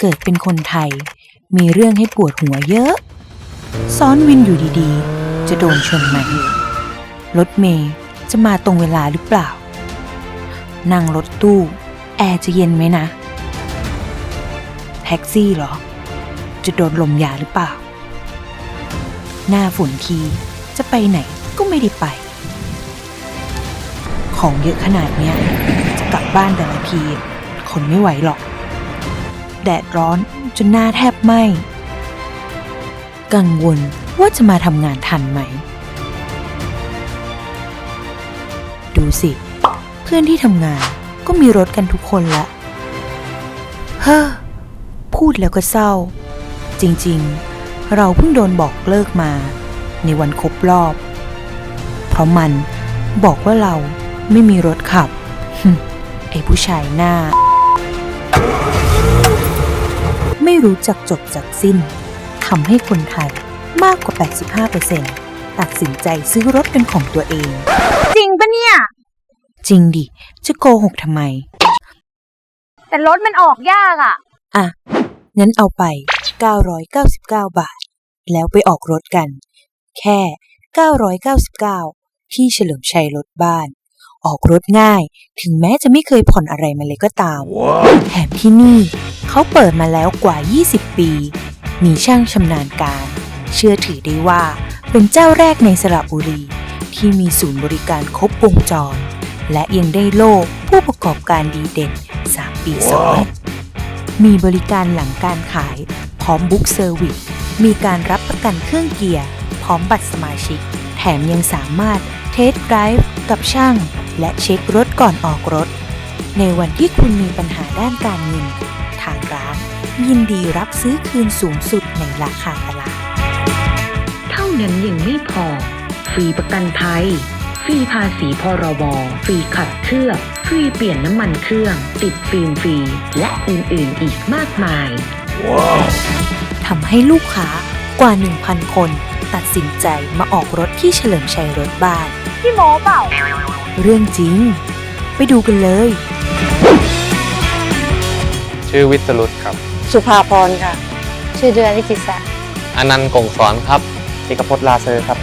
เกิดเป็นคนไทย มีเรื่องให้ปวดหัวเยอะ ซ้อนวินอยู่ดีๆ จะโดนชนไหมรถเมย์จะมาตรงเวลาหรือเปล่า นั่งรถตู้ แอร์จะเย็นไหมนะ แท็กซี่เหรอ จะโดนลมยาหรือเปล่า หน้าฝนทีจะไปไหนก็ไม่ได้ไป ของเยอะขนาดเนี้ย จะกลับบ้านแต่ละทีคนไม่ไหวหรอก แดดร้อน จนหน้าแทบไหม้กังวลว่าจะมาทำงานทันไหม ดูสิ เพื่อนที่ทำงานก็มีรถกันทุกคนละ เฮ้อ พูดแล้วก็เศร้า จริงๆ เราเพิ่งโดนบอกเลิกมา ในวันครบรอบ เพราะมันบอกว่าเราไม่มีรถขับ ไอ้ผู้ชายหน้า ไม่รู้จักจบจากสิ้นทำให้คนไทยมากกว่า 85%ตัดสินใจซื้อรถเป็นของตัวเอง จริงปะเนี่ย จริงดิ จะโกหกทำไม แต่รถมันออกยากอะ่ะ อะ งั้นเอาไป 999 บาท แล้วไปออกรถกัน แค่ 999 ที่เฉลิมชัยรถบ้าน ออกรถง่าย ถึงแม้จะไม่เคยผ่อนอะไรมาเลยก็ตามแถมที่นี่ เขาเปิดมาแล้วกว่า 20 ปี มีช่างชำนาญการ เชื่อถือได้ว่าเป็นเจ้าแรกในสระบุรี ที่มีศูนย์บริการครบวงจร และยังได้โล่ผู้ประกอบการดีเด่น 3 ปีซ้อนมีบริการหลังการขาย พร้อมบุ๊กเซอร์วิส มีการรับประกันเครื่องเกียร์ พร้อมบัตรสมาชิก แถมยังสามารถเทสไดรฟ์กับช่าง และเช็ครถก่อนออกรถ ในวันที่คุณมีปัญหาด้านการเงินทางร้าน ยินดีรับซื้อคืนสูงสุดในราคาตลาด เท่านั้นยังไม่พอ ฟรีประกันภัย ฟรีภาษีพรบ ฟรีขัดเคลือบฟรีเปลี่ยนน้ำมันเครื่อง ติดฟิล์มฟรี และอื่นๆอีกมากมายทำให้ลูกค้ากว่า 1,000 คน ตัดสินใจมาออกรถที่เฉลิมชัยรถบ้าน พี่โมเปล่า เรื่องจริง ไปดูกันเลย ชื่อวิสรุตครับ สุภาพรค่ะ ชื่อเดือนวิจิตรศักดิ์อนันต์กงสอนครับเอกพจน์ลาเซอร์ครับ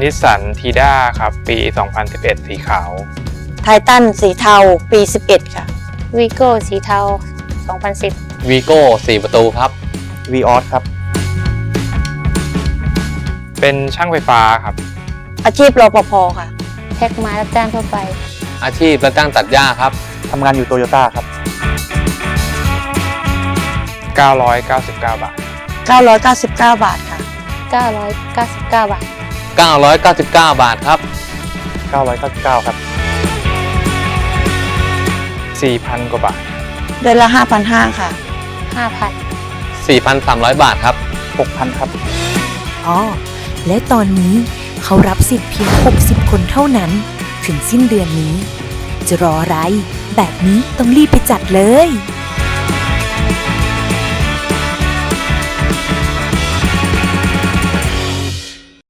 นิสสันทีด้าครับ ปี 2011 สีขาว ไททันสีเทาปี 11 ค่ะ วีโก้สีเทา 2010 วีโก้สี่ประตูครับ วีออสครับ เป็นช่างไฟฟ้าครับ อาชีพรปภค่ะ แพ็กไม้รับจ้างทั่วไป อาชีพรับจ้างตัดหญ้าครับ ทำงานอยู่โตโยต้าครับ 999 บาท 999 บาทค่ะ 999 บาท 999 บาทครับ 999 ครับ 4,000 กว่าบาท เดือนละ 5,500 ค่ะ 5,000 4,300 บาทครับ 6,000 ครับ อ๋อ และตอนนี้เขารับสิทธิ์เพียง 60 คนเท่านั้น ถึงสิ้นเดือนนี้ จะรออะไร แบบนี้ต้องรีบไปจัดเลย